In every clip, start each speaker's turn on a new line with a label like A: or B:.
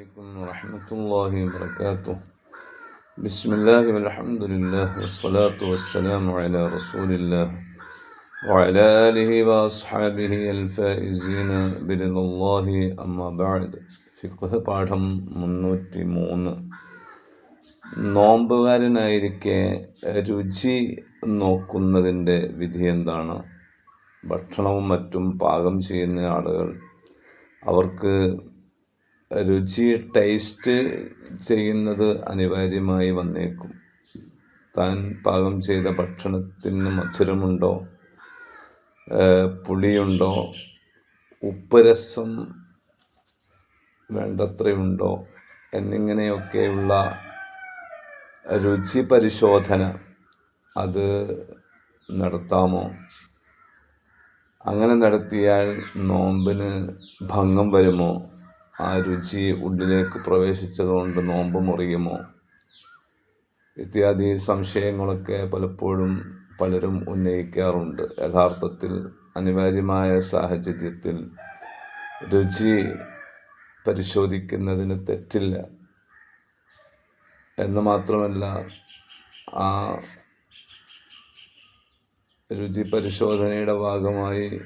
A: عليكم ورحمة الله وبركاته بسم الله والحمد لله والصلاة والسلام على رسول الله وعلى آله وأصحابه الفائزين برضا الله أما بعد ഫിഖ് പാഠം മുന്നൂറ്റി മൂന്ന് നോമ്പുകാരനായിരിക്കെ രുചി നോക്കുന്നതിൻ്റെ വിധി എന്താണ് ഭക്ഷണവും മറ്റും പാകം ചെയ്യുന്ന ആളുകൾ അവർക്ക് രുചി ടേസ്റ്റ് ചെയ്യുന്നത് അനിവാര്യമായി വന്നേക്കും. താൻ പാകം ചെയ്ത ഭക്ഷണത്തിന് മധുരമുണ്ടോ? പുളിയുണ്ടോ? ഉപ്പുരസം വേണ്ടത്രയുണ്ടോ? എന്നിങ്ങനെയൊക്കെയുള്ള രുചി പരിശോധന അത് നടത്താമോ? അങ്ങനെ നടത്തിയാൽ നോമ്പിന് ഭംഗം വരുമോ? ആ രുചി ഉള്ളിലേക്ക് പ്രവേശിച്ചതുകൊണ്ട് നോമ്പ് മുറിയുമോ? ഇത്യാദി സംശയങ്ങളൊക്കെ പലപ്പോഴും പലരും ഉന്നയിക്കാറുണ്ട്. യഥാർത്ഥത്തിൽ അനിവാര്യമായ സാഹചര്യത്തിൽ രുചി പരിശോധിക്കുന്നതിന് തെറ്റില്ല എന്ന് മാത്രമല്ല ആ രുചി പരിശോധനയുടെ ഭാഗമായി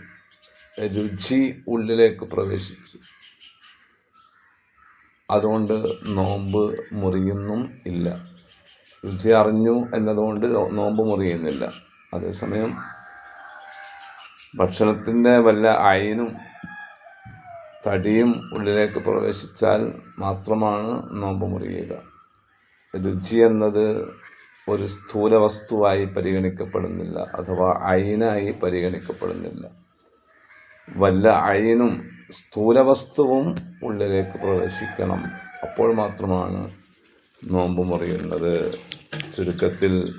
A: രുചി ഉള്ളിലേക്ക് പ്രവേശിച്ചു. അതുകൊണ്ട് നോമ്പ് മുറിയുന്നും ഇല്ല. രുചി അറിഞ്ഞു എന്നതുകൊണ്ട് നോമ്പ് മുറിയുന്നില്ല. അതേസമയം ഭക്ഷണത്തിന്റെ വല്ല അയനും തടിയും ഉള്ളിലേക്ക് പ്രവേശിച്ചാൽ മാത്രമാണ് നോമ്പ് മുറിയുക. രുചി എന്നത് ഒരു സ്ഥൂല വസ്തുവായി പരിഗണിക്കപ്പെടുന്നില്ല. അഥവാ അയിനായി പരിഗണിക്കപ്പെടുന്നില്ല. വല്ല അയിനും സ്ഥൂലവസ്തുവും ഉള്ളിലേക്ക് പ്രവേശിക്കണം. അപ്പോൾ മാത്രമാണ് നോമ്പ് മുറിയുന്നത്. ചുരുക്കത്തിൽ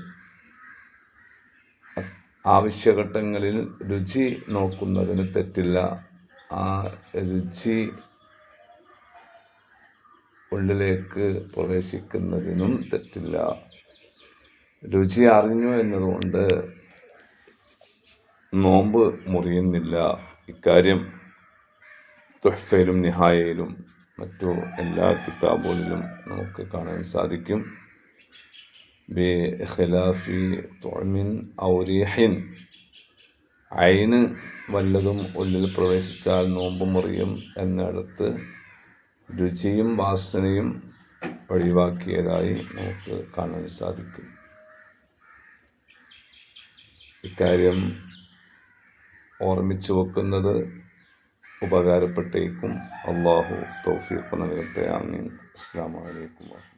A: ആവശ്യഘട്ടങ്ങളിൽ രുചി നോക്കുന്നതിന് തെറ്റില്ല. ആ രുചി ഉള്ളിലേക്ക് പ്രവേശിക്കുന്നതിനും തെറ്റില്ല. രുചി അറിഞ്ഞു എന്നതുകൊണ്ട് നോമ്പ് മുറിയുന്നില്ല. ഇക്കാര്യം തുഹഫയിലും നിഹായയിലും മറ്റു എല്ലാ കിതാബുകളിലും നമുക്ക് കാണാൻ സാധിക്കും. ബി ഖിലാഫി തൊമിൻ ഔരീഹിൻ അയിന് വല്ലതും ഉള്ളിൽ പ്രവേശിച്ചാൽ നോമ്പ് മുറിയും എന്നിടത്ത് രുചിയും വാസനയും ഒഴിവാക്കിയതായി നമുക്ക് കാണാൻ സാധിക്കും. ഇക്കാര്യം ഓർമ്മിച്ചു വെക്കുന്നത് ഉപകാരപ്പെട്ടേക്കും. അള്ളാഹു തൗഫീഖ് നൽകട്ടെ. ആമീൻ. അസ്സാം വലൈക്കും